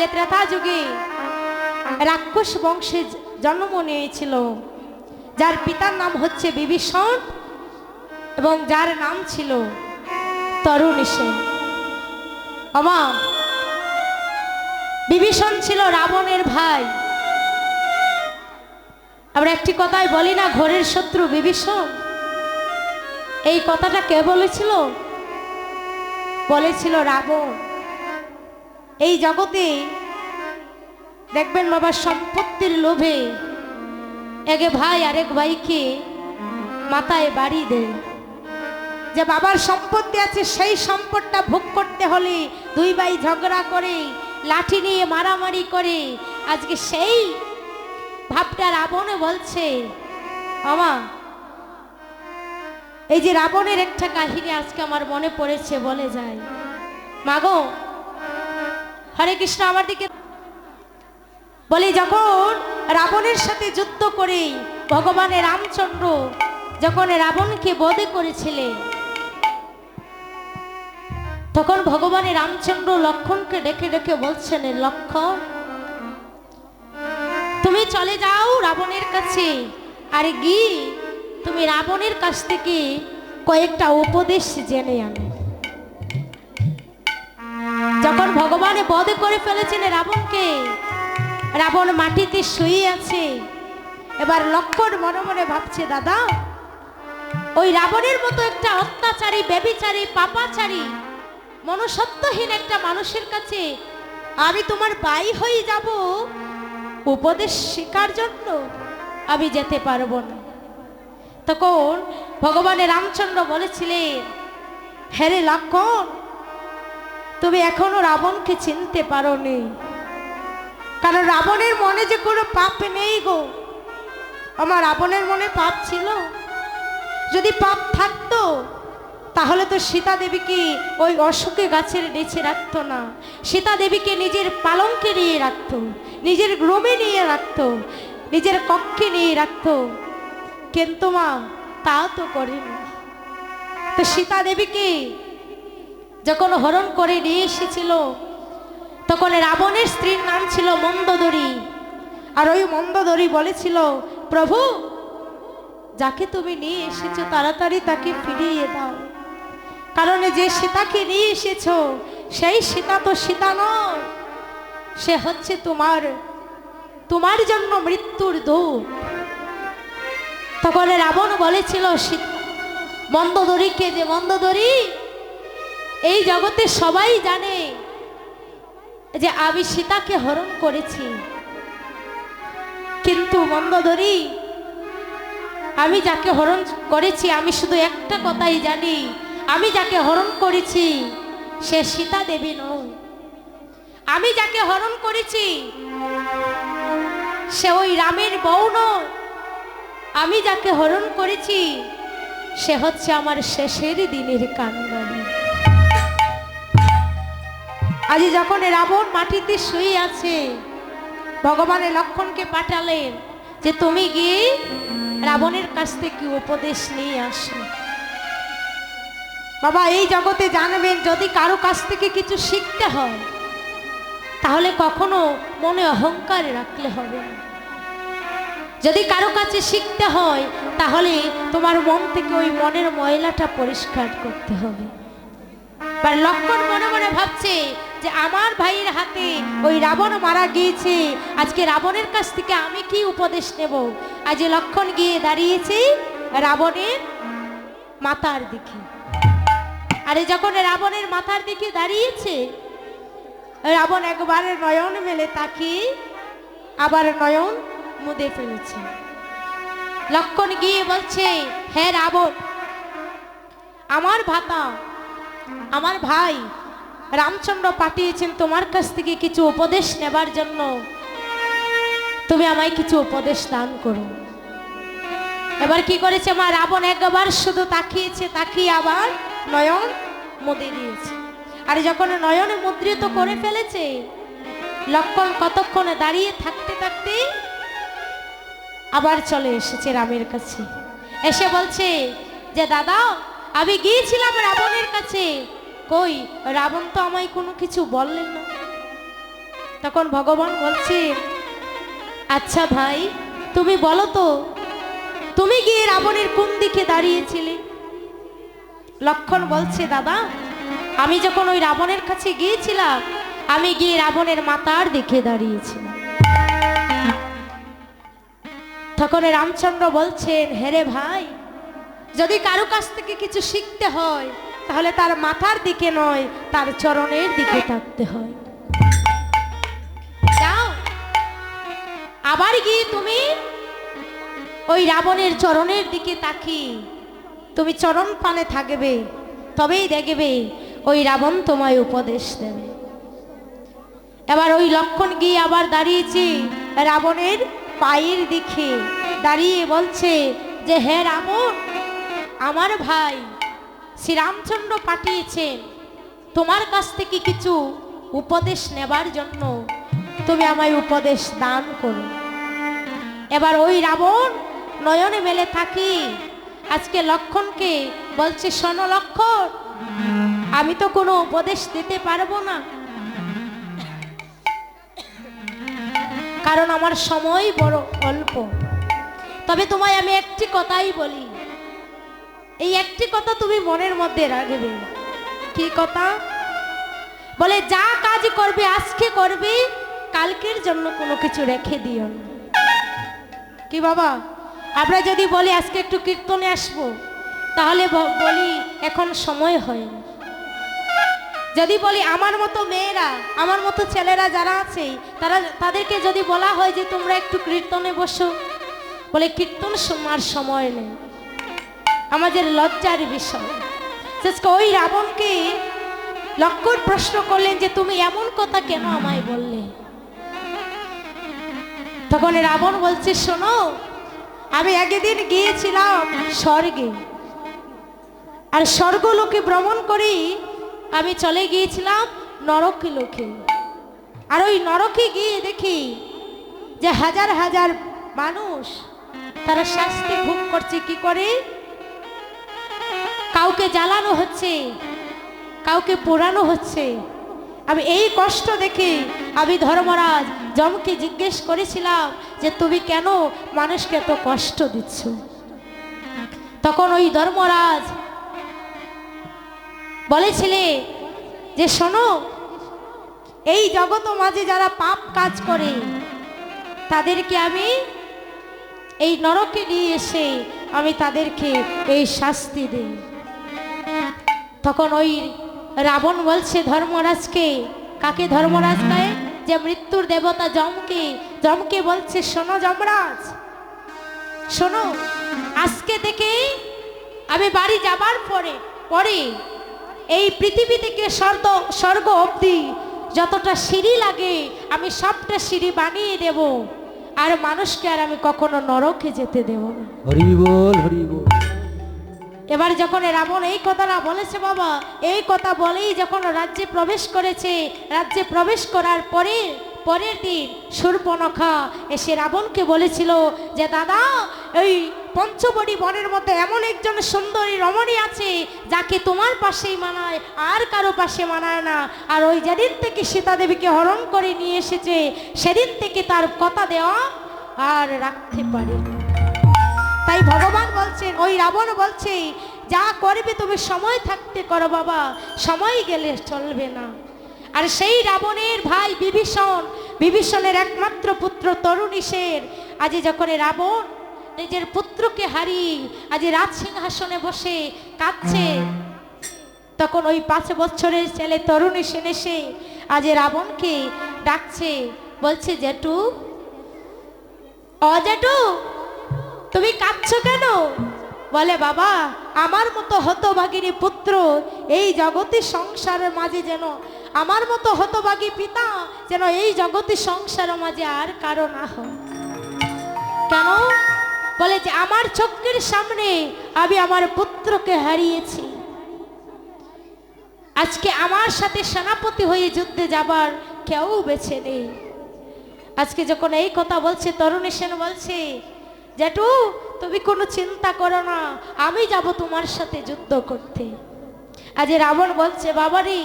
যে ত্রেতা যুগে রাক্ষস বংশে জন্ম নিয়েছিল, যার পিতার নাম হচ্ছে বিভীষণ এবং যার নাম ছিল তরুণ সেন। আমা, বিভীষণ ছিল রাবণের ভাই। আমরা একটি কথাই বলি না, ঘোরের শত্রু বিভীষণ। এই কথাটা কে বলেছিল? বলেছিল রাবণ। এই জগতে দেখবেন বাবা সম্পত্তির লোভে একে ভাই আরেক ভাইকে মাথায় বাড়ি দেয়। যে বাবার সম্পত্তি আছে, সেই সম্পদটা ভোগ করতে হলে দুই ভাই ঝগড়া করে, লাঠি নিয়ে মারামারি করে। আজকে সেই ভাবটা রাবণে বলছে, আমা, এই যে রাবণের একটা কাহিনী আজকে আমার মনে পড়েছে বলে যায়। মাগো হরে কৃষ্ণ, আমার দিকে বলি, যখন রাবণের সাথে যুদ্ধ করে ভগবানের রামচন্দ্র, যখন রাবণকে বধে করেছিলেন তখন ভগবানের রামচন্দ্র লক্ষণকে ডেকে ডেকে বলছেন, লক্ষণ, তুমি চলে যাও রাবণের কাছে। আর গিয়ে তুমি রাবণের কাছ থেকে কয়েকটা উপদেশ জেনে আনো। যখন ভগবানে বধ করে ফেলেছেন রাবণকে, রাবণ মাটিতে শুয়ে আছে। এবার লক্ষণ মনে মনে ভাবছে, দাদা, ওই রাবণের মতো একটা অত্যাচারী ব্যবিচারী পাপাচারী, মনুষ্যত্বহীন একটা মানুষের কাছে আমি তোমার বাই হয়ে যাব। উপদেশ শেখার জন্য আমি যেতে পারব না। তখন ভগবানের রামচন্দ্র বলেছিলেন হ্যাঁ রে লক্ষণ তুমি এখনও রাবণকে চিনতে পারোনি। কারণ রাবণের মনে যে কোনো পাপ নেই গো। আমার রাবণের মনে পাপ ছিল। যদি পাপ থাকতো, তাহলে তো সীতা দেবীকে ওই অশোকে গাছের নিচে রাখতো না। সীতা দেবীকে নিজের পালঙ্কে নিয়ে রাখতো, নিজের গ্রোমে নিয়ে রাখতো, নিজের কক্ষে নিয়ে রাখতো। কিন্তু মা, তা তো করেনি। তো সীতা দেবীকে যখন হরণ করে নিয়ে এসেছিল, তখন রাবণের স্ত্রীর নাম ছিল মন্দদরি। আর ওই মন্দদরি বলেছিল, প্রভু, যাকে তুমি নিয়ে এসেছ, তাড়াতাড়ি তাকে ফিরিয়ে দাও। কারণ যে সীতাকে নিয়ে এসেছ, সেই সীতা তো সীতা নয়। সে হচ্ছে তোমার তোমার জন্য মৃত্যুর দূত। তখন রাবণ বলেছিল মন্দদরিকে যে মন্দদরি এই জগতে সবাই জানে যে আমি সীতাকে হরণ করেছি। কিন্তু মন্দদরি, আমি যাকে হরণ করেছি, আমি শুধু একটা কথাই জানি, আমি যাকে হরণ করেছি, সে সীতা দেবী নয়। আমি যাকে হরণ করেছি, সে ওই রামের বউ নয় আমি যাকে হরণ করেছি, সে হচ্ছে আমার শেষের দিনের কান্নারি। আজ যখন রাবণ মাটিতে শুয়ে আছে ভগবানের লক্ষণকে পাঠালেন যে তুমি গিয়ে রাবণের কাছ থেকে উপদেশ নিয়ে আসো। বাবা, এই জগতে জানবেন, যদি কারও কাছ থেকে কিছু শিখতে হয়, তাহলে কখনো মনে অহংকার রাখলে হবে যদি কারও কাছে শিখতে হয়, তাহলে তোমার মন থেকে ওই মনের ময়লাটা পরিষ্কার করতে হবে। লক্ষণ মনে মনে ভাবছে যে আমার ভাইয়ের হাতে ওই রাবণ মারা গিয়েছে। আজকে রাবণের কাছ থেকে আমি কি উপদেশ নেব? আজ লক্ষণ গিয়ে দাঁড়িয়েছি রাবণের মাথার দিকে। আরে যখন রাবণের মাথার দিকে দাঁড়িয়েছে, রাবণ একবার নয়ন মেলে তাকে আবার নয়ন মুদে ফেলেছে। লক্ষণ গিয়ে বলছে হ্যাঁ রাবণ, আমার ভাতা, আমার ভাই রামচন্দ্র পাঠিয়েছেন, তোমার কাছ থেকে কিছু উপদেশ নেবার জন্য। তুমি আমায় কিছু উপদেশ দান করো। এবার কি করেছে আমার রাবণ একবার শুধু তাকিয়েছে, তাকিয়ে আবার নয়ন মুদে দিয়েছে। আর যখন নয়নে মুদ্রিত করে ফেলেছে, লক্ষণ কতক্ষণে দাঁড়িয়ে থাকতে থাকতে আবার চলে এসেছে রামের কাছে। এসে বলছে যে, দাদা, আমি গিয়েছিলাম রাবণের কাছে। কই? রাবণ তো আমায় কোনো কিছু বললেন না। তখন ভগবান বলছে আচ্ছা ভাই, তুমি বলো তো, তুমি গিয়ে রাবণের কোন দিকে দাঁড়িয়েছিলে? লক্ষণ বলছে, দাদা, আমি যখন ওই রাবণের কাছে গিয়েছিলাম, আমি গিয়ে রাবণের মাতার দিকে দাঁড়িয়েছিলাম। তখন রামচন্দ্র বলছেন হেরে ভাই, যদি কারও কাছ থেকে কিছু শিখতে হয় তাহলে তার মাথার দিকে নয় তার চরণের দিকে থাকতে হয়। যাও। আবার গিয়ে তুমি ওই রাবণের চরণের দিকে তাকি তুমি চরণ পানে থাকবে তবেই দেখবে ওই রাবণ তোমায় উপদেশ দেবে। এবার ওই লক্ষণ গিয়ে আবার দাঁড়িয়েছি রাবণের পায়ের দিকে দাঁড়িয়ে বলছে যে হ্যাঁ রাবণ আমার ভাই শ্রীরামচন্দ্র পাঠিয়েছেন তোমার কাছ থেকে কিছু উপদেশ নেবার জন্য তুমি আমায় উপদেশ দান করো। এবার ওই রাবণ নয়নে মেলে থাকি, আজকে লক্ষণকে বলছে, শোনো লক্ষণ, আমি তো কোনো উপদেশ দিতে পারব না। কারণ আমার সময় বড় অল্প। তবে তোমায় আমি একটি কথাই বলি এই একটি কথা তুমি মনের মধ্যে রাখবে। কি কথা? বলে, যা কাজ করবে, আজকে করবে, কালকের জন্য কোনো কিছু রেখে দিও কি বাবা? আমরা যদি বলি, আজকে একটু কীর্তনে আসব, তাহলে বলি, এখন সময় হয় যদি বলি, আমার মতো মেয়েরা, আমার মতো ছেলেরা যারা আছে, তারা, তাদেরকে যদি বলা হয় যে তোমরা একটু কীর্তনে বসো, বলে, কীর্তন সময় নেই। আমাদের লজ্জার বিষয়। আজকে ওই রাবণকে লক্ষণ প্রশ্ন করলেন যে, তুমি এমন কথা কেন আমায় বললে? তখন রাবণ বলছে, শোনো, আমি একদিন গিয়েছিলাম স্বর্গে। আর স্বর্গলোকে ভ্রমণ করি আমি চলে গিয়েছিলাম নরক লোকে। আর ওই নরকে গিয়ে দেখি যে হাজার হাজার মানুষ তারা শাস্তি ভোগ করছে। কি করে? কাউকে জ্বালানো হচ্ছে, কাউকে পোড়ানো হচ্ছে। আমি এই কষ্ট দেখে আমি ধর্মরাজ জমকে জিজ্ঞেস করেছিলাম যে, তুমি কেন মানুষকে এত কষ্ট দিচ্ছ? তখন ওই ধর্মরাজ বলেছিলে যে, শোনো, এই জগত মাঝে যারা পাপ কাজ করে, তাদেরকে আমি এই নরকে নিয়ে এসে আমি তাদেরকে এই শাস্তি দিই। তখন ওই রাবণ বলছে, ধর্মরাজকে, কাকে ধর্মরাজ নয় যে মৃত্যুর দেবতা জমকে জমকে বলছে, শোনো যমরাজ, শোনো, আজকে থেকে আমি বাড়ি যাবার পরে পরে এই পৃথিবী থেকে স্বর্গ স্বর্গ অবধি যতটা সিঁড়ি লাগে, আমি সবটা সিঁড়ি বানিয়ে দেব। আর মানুষকে আর আমি কখনো নরকে যেতে দেব না। হরি বল হরি বল। এবার যখন রাবণ এই কথাটা বলেছে বাবা, এই কথা বলেই যখন রাজ্যে প্রবেশ করেছে, রাজ্যে প্রবেশ করার পরে, পরের দিন সুরপনখা এসে রাবণকে বলেছিল যে, দাদা, এই পঞ্চবড়ি বনের মতো এমন একজন সুন্দরী রমণী আছে, যাকে তোমার পাশেই মানায়, আর কারও পাশে মানায় না। আর ওই যেদিন থেকে সীতা দেবীকে হরণ করে নিয়ে এসেছে, সেদিন থেকে তার কথা দেওয়া আর রাখতে পারে তাই ভগবান বলছেন ওই রাবণ বলছে, যা করবে তুমি সময় থাকতে করো বাবা, সময় গেলে চলবে না। আর সেই রাবণের ভাই বিভীষণ, বিভীষণের একমাত্র পুত্র তরুণীশের আজ যখন রাবণ নিজের পুত্রকে হারিয়ে আজ রাজ সিংহাসনে বসে কাঁদছে, তখন ওই পাঁচ বছরের ছেলে তরুণী সেন এসে আজ রাবণকে ডাকছে, বলছে, জেঠু অজেঠু তুমি কাঁদছো কেন? বলে, বাবা, আমার মতো হতভাগিনী পুত্র এই জগতে সংসারের মাঝে যেন, আমার মতো হতভাগী পিতা যেন এই জগতে সংসারের মাঝে আর কারও না হয়। কেন? বলে যে, আমার চোখের সামনে আমি আমার পুত্রকে হারিয়েছি। আজকে আমার সাথে সেনাপতি হয়ে যুদ্ধে যাবার কেউ বেছে নেই। আজকে যখন এই কথা বলছে, তরুণী সেন বলছে জেঠু তুমি কোনো চিন্তা করো না, আমি যাব তোমার সাথে যুদ্ধ করতে। আজ রাবণ বলছে, বাবারি,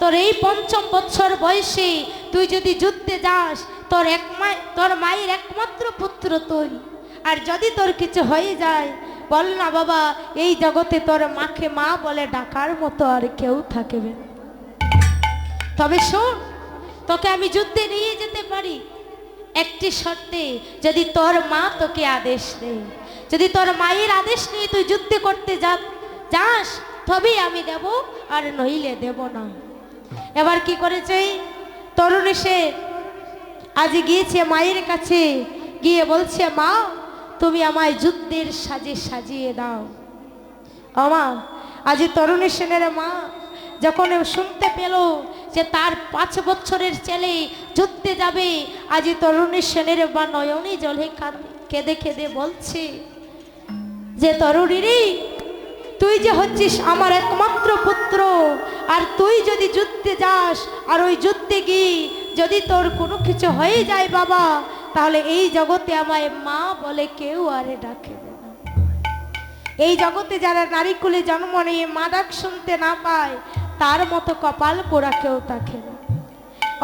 তোর এই পঞ্চম বছর বয়সে তুই যদি যুদ্ধে যাস, তোর এক তোর মায়ের একমাত্র পুত্র তুই আর যদি তোর কিছু হয়ে যায়, বল না বাবা, এই জগতে তোর মাকে মা বলে ডাকার মতো আর কেউ থাকবে তবে শোন, তোকে আমি যুদ্ধে নিয়ে যেতে পারি। একটি শর্তে, যদি তোর মা তোকে আদেশ দেয়, যদি তোর মায়ের আদেশ নিয়ে তুই যুদ্ধে করতে যাস, তবেই আমি দেব আর নইলে দেব না। এবার কি করেছে তরুণী সে আজ গিয়েছে মায়ের কাছে, গিয়ে বলছে, মা, তুমি আমায় যুদ্ধের সাজে সাজিয়ে দাও। আমা আজ তরুণী সেনের মা যখন শুনতে পেল যে তার পাঁচ বছরের ছেলে যুদ্ধে যাবে, আজ তরুণী সেনের বা নয়নী জলে কাঁদে- কেঁদে বলছে, যে তরুণীরে, তুই যে হচ্ছিস আমার একমাত্র পুত্র, আর তুই যদি যুদ্ধে যাস, আর ওই যুদ্ধে গিয়ে যদি তোর কোনো কিছু হয়ে যায় বাবা, তাহলে এই জগতে আমায় মা বলে কেউ আরে ডাকে এই জগতে যারা নারী কুলে জন্ম নিয়ে মাদাক শুনতে না পায়, তার মতো কপাল পোড়া কেউ থাকে না।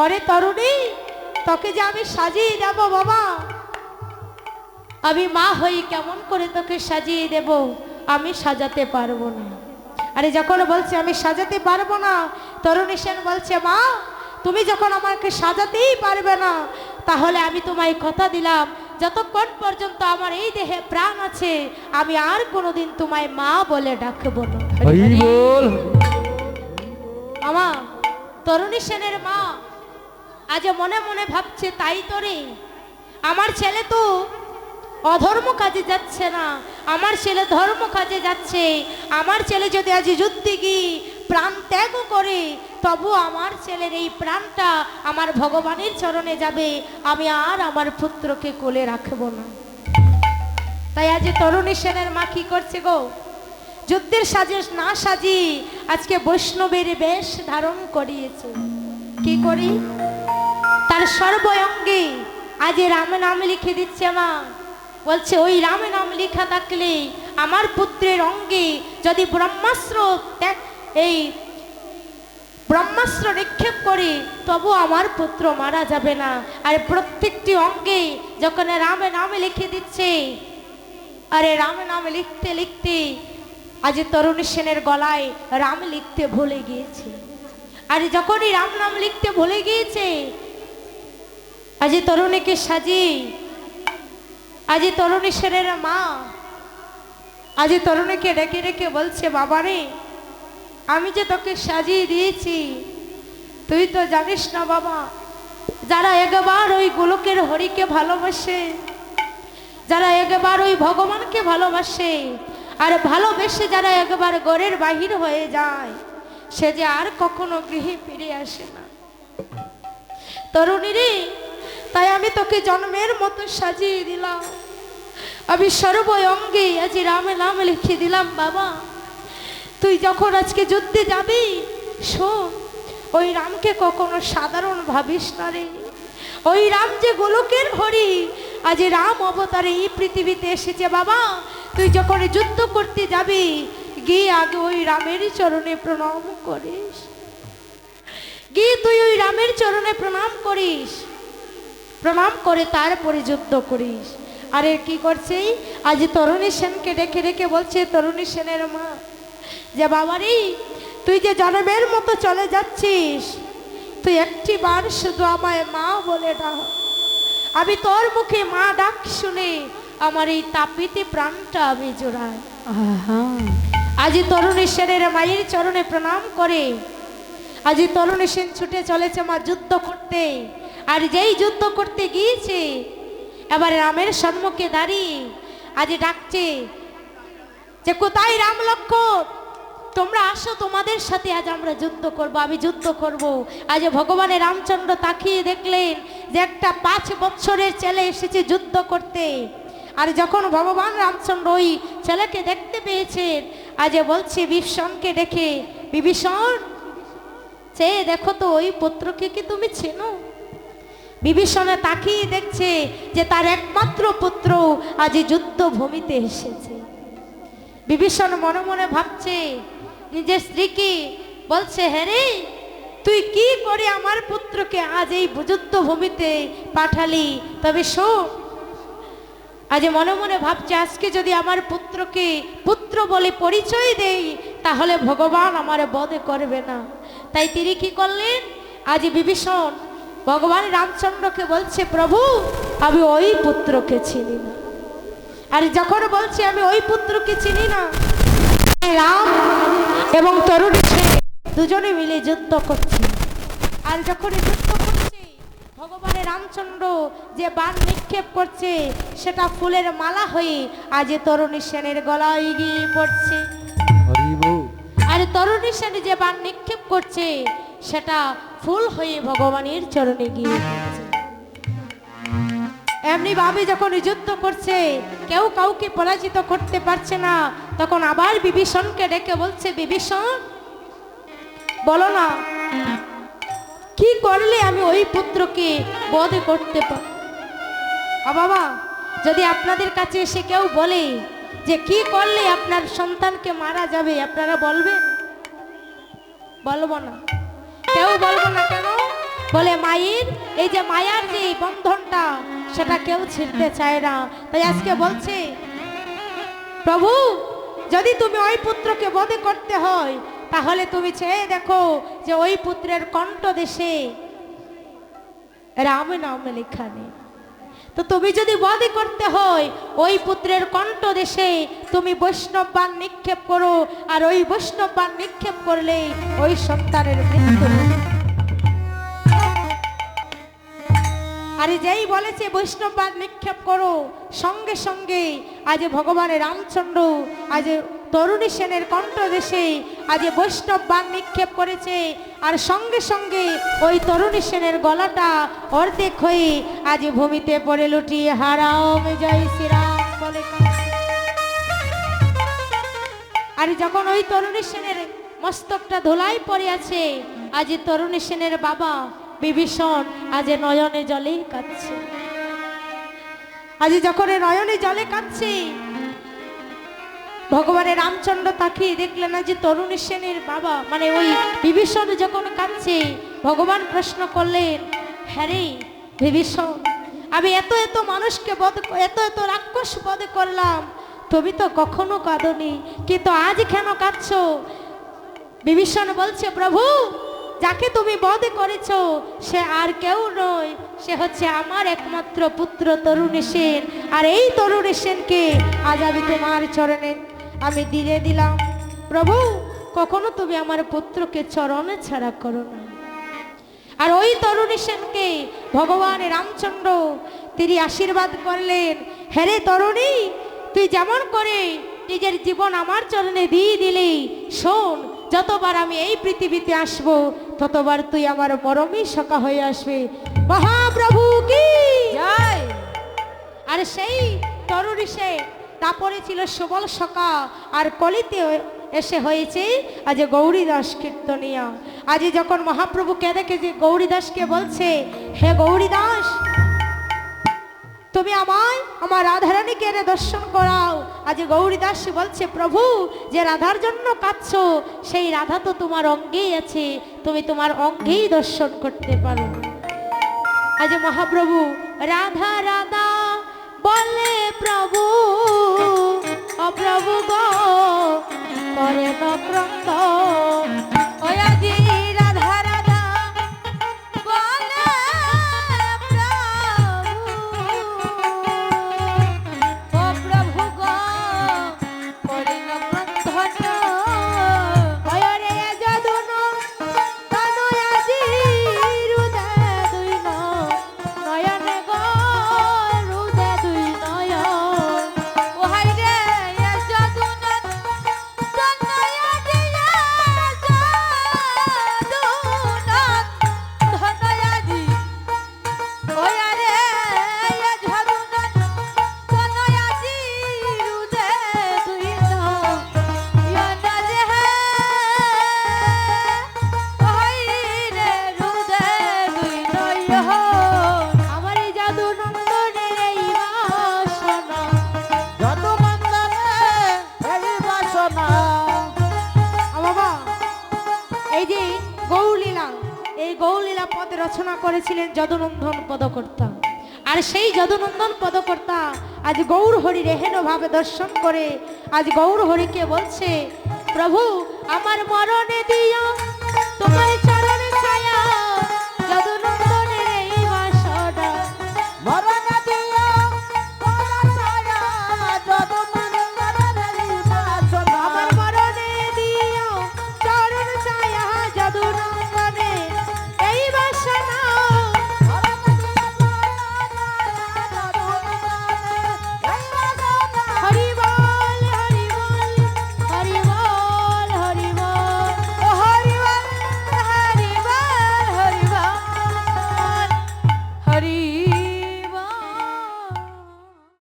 অরে তরুণী, তোকে যে আমি সাজিয়ে দেব বাবা। আমি মা হই কেমন করে তোকে সাজিয়ে দেব, আমি সাজাতে পারব না। আরে যখন বলছে আমি সাজাতে পারব না, তরুণী সেন বলছে, মা, তুমি যখন আমাকে সাজাতেই পারবে না, তাহলে আমি তোমায় কথা দিলাম যতক্ষণ পর্যন্ত আমার এই দেহে প্রাণ আছে আমি আর কোনোদিন তোমায় মা বলে ডাকবো না। আমা তরুণী সেনের মা আজ মনে মনে ভাবছে তাই তো রে আমার ছেলে তো অধর্ম কাজে যাচ্ছে না আমার ছেলে ধর্ম কাজে যাচ্ছে আমার ছেলে যদি আজ যুদ্ধে গিয়ে প্রাণ ত্যাগ করে, তবু আমার ছেলের এই প্রাণটা আমার ভগবানের চরণে যাবে। আমি আর আমার পুত্রকে কোলে রাখব না। তাই আজ তরুণী সেনের মা কি করছে গো? যুদ্ধের সাজে না সাজি আজকে বৈষ্ণবের বেশ ধারণ করিয়েছে। কি করি? তার সর্বঙ্গে আজ রাম নাম লিখে দিচ্ছে মা। বলছে, ওই রাম নাম লেখা থাকলে আমার পুত্রের অঙ্গে যদি ব্রহ্মাস্ত্র ত্যাগ এই ব্রহ্মাস্ত্র নিক্ষেপ করি, তবু আমার পুত্র মারা যাবে না। আর প্রত্যেকটি অঙ্গে যখন রামে নামে লিখে দিচ্ছে, আরে রামে নামে লিখতে লিখতে আজ তরুণী সেনের গলায় রাম লিখতে ভুলে গিয়েছে। আর যখনই রাম নাম লিখতে ভুলে গিয়েছে, আজ তরুণীকে সাজি আজ তরুণী সেনের মা, আজ তরুণীকে ডেকে ডেকে বলছে, বাবারে আমি যে তোকে সাজিয়ে দিয়েছি, তুই তো জানিস না বাবা, যারা একবার ওই গোলকের হরিকে ভালোবাসে, যারা একবার ওই ভগবানকে ভালোবাসে, আর ভালোবেসে যারা একবার গড়ের বাহির হয়ে যায়, সে যে আর কখনো গৃহে ফিরে আসে না। তরুণী রে তাই আমি তোকে জন্মের মতো সাজিয়ে দিলাম। আমি সর্ব অঙ্গে আজ রামে নাম লিখে দিলাম, বাবা। তুই যখন আজকে যুদ্ধে যাবি, শোন, ওই রামকে কখনো সাধারণ ভাবিস না রে। ওই রাম যে গোলকের হরি আজ রাম অবতারে এই পৃথিবীতে এসেছে বাবা। তুই যখন যুদ্ধ করতে যাবি, গিয়ে আগে ওই রামের চরণে প্রণাম করিস। গিয়ে তুই ওই রামের চরণে প্রণাম করিস। প্রণাম করে তারপরে যুদ্ধ করিস। আরে কি করছে? আজ তরুণী সেনকে ডেকে ডেকে বলছে, তরুণী সেনের মা যে বাবারি তুই যে জনমের মতো চলে যাচ্ছিস তুই একটি বার শুধু আমায় মা বলে ডাক। আমি তোর মুখে মা ডাক শুনে আমার এই তাপিতে প্রাণটা আমি জোড়াই। আজ তরুণী সেনের মায়ের চরণে প্রণাম করে। আজ তরুণী সেন ছুটে চলেছে মা যুদ্ধ করতে। আর যেই যুদ্ধ করতে গিয়েছে এবার রামের সম্মুখে দাঁড়িয়ে আজ ডাকছে যে কোথায় রাম লক্ষ্মণ তোমরা আসো তোমাদের সাথে, আজ আমরা যুদ্ধ করব, আমি যুদ্ধ করব। আজ ভগবানের রামচন্দ্র তাকিয়ে দেখলেন যে একটা পাঁচ বছরের ছেলে এসেছে যুদ্ধ করতে। আর যখন ভগবান রামচন্দ্র ওই ছেলেকে দেখতে পেয়েছেন, আজ বলছে, বিভীষণকে দেখে বিভীষণ, সে দেখো তো, ওই পুত্রকে কি তুমি চেনো? বিভীষণে তাকিয়ে দেখছে যে তার একমাত্র পুত্র আজ যুদ্ধভূমিতে এসেছে। বিভীষণ মনে মনে ভাবছে নিজের স্ত্রীকে বলছে হ্যারে তুই কি করে আমার পুত্রকে আজ এই যুদ্ধ ভূমিতে পাঠালি? তবে শো আজ মনে মনে ভাবছে, আজকে যদি আমার পুত্রকে পুত্র বলে পরিচয় দেই, তাহলে ভগবান আমার বধে করবে না। তাই তিনি কি করলেন? আজ বিভীষণ ভগবান রামচন্দ্রকে বলছে, প্রভু, আমি ওই পুত্রকে চিনি না। আর যখন বলছি, আমি ওই পুত্রকে চিনি না রাম এবং তরুণী ছেলে দুজনে মিলে যুদ্ধ করছে। আর যখন যুদ্ধ করছে, ভগবানের রামচন্দ্র যে বান নিক্ষেপ করছে, সেটা ফুলের মালা হয়ে আজ তরুণী সেনের গলায় গিয়ে পড়ছে। আর তরুণী সেন যে বান নিক্ষেপ করছে, সেটা ফুল হয়ে ভগবানের চরণে গিয়ে এমনি ভাবে যখন যুদ্ধ করছে, কেউ কাউকে পরাজিত করতে পারছে না তখন আবার বিভীষণকে ডেকে বলছে, বিভীষণ, বলো না, কি করলে আমি ওই পুত্রকে বধ করতে পারি বাবা, যদি আপনাদের কাছে এসে কেউ বলে যে, কি করলে আপনার সন্তানকে মারা যাবে? আপনারা বলবেন? বলব না। কেউ বলব না কেন? বলে, মায়ের, এই যে মায়ার যে বন্ধনটা, সেটা কেউ ছিঁড়তে চায় না। তাই আজকে বলছে, প্রভু যদি তুমি ওই পুত্রকে বধে করতে হয়, তাহলে তুমি চেয়ে দেখো যে ওই পুত্রের কণ্ঠ দেশে রাম নাম লেখা নেই তো তুমি যদি বধে করতে হয়, ওই পুত্রের কণ্ঠ দেশে তুমি বৈষ্ণব বান নিক্ষেপ করো, আর ওই বৈষ্ণব বান নিক্ষেপ করলে ওই সন্তানের মৃত্যু আরে যেই বলেছে বৈষ্ণব বান নিক্ষেপ করো, সঙ্গে সঙ্গে আজ ভগবানের রামচন্দ্র, আজ তরুণী সেনের কণ্ঠ দেশে আজ বৈষ্ণব বান নিক্ষেপ করেছে, আর সঙ্গে সঙ্গে ওই তরুণী সেনের গলাটা অর্ধেক হয়ে আজ ভূমিতে পড়ে লুটিয়ে হারাম জয় শ্রীরাম বলে। আর যখন ওই তরুণী সেনের মস্তকটা ধোলাই পড়ে আছে, আজ তরুণী সেনের বাবা বিভীষণ আজ নয়নে জলে কাঁদছে। আজ যখন নয়নে জলে কাঁদছে ভগবানের রামচন্দ্র তাকিয়ে দেখলেন না যে তরুণী সেনের বাবা মানে ওই বিভীষণ যখন কাঁদছে, ভগবান প্রশ্ন করলেন হ্যাঁ রে বিভীষণ, আমি এত এত মানুষকে বধ এত এত রাক্ষস বধ করলাম, তুমি তো কখনো কাঁদনি, কিন্তু আজ কেন কাঁদছ? বিভীষণ বলছে, প্রভু যাকে তুমি বধ করেছ, সে আর কেউ নয়। সে হচ্ছে আমার একমাত্র পুত্র তরুণী সেন। আর এই তরুণী সেনকে আজ আমি তোমার চরণে আমি দিয়ে দিলাম। প্রভু, কখনো তুমি আমার পুত্রকে চরণে ছাড়া করো না। আর ওই তরুণী সেনকে ভগবান রামচন্দ্র, তিনি আশীর্বাদ করলেন হ্যারে তরুণী, তুই যেমন করে নিজের জীবন আমার চরণে দিয়ে দিলি, শোন যতবার আমি এই পৃথিবীতে আসব ততবার তুই আমার মরমই সকা হয়ে আসবে। মহাপ্রভু কি? আর সেই তরুণী সে তারপরে ছিল সবল সকা আর কলিতে এসে হয়েছে আজ গৌরীদাস কীর্তনিয়া। আজ যখন মহাপ্রভু কেঁদে কেঁদে গৌরীদাসকে বলছে হে গৌরীদাস তুমি আমায়, আমার রাধারানীকে এনে দর্শন করাও। আজ গৌরীদাস বলছে, প্রভু, যে রাধার জন্য কাঁদছ, সেই রাধা তো তোমার অঙ্গেই আছে। তুমি তোমার অঙ্গেই দর্শন করতে পারো। আজ মহাপ্রভু, রাধা রাধা, বলে প্রভু। যদুনন্দন পদকর্তা। আর সেই যদুনন্দন পদকর্তা আজ গৌর হরি রেহেন ভাবে দর্শন করে, আজ গৌর হরিকে বলছে, প্রভু, আমার মরণে দিয়া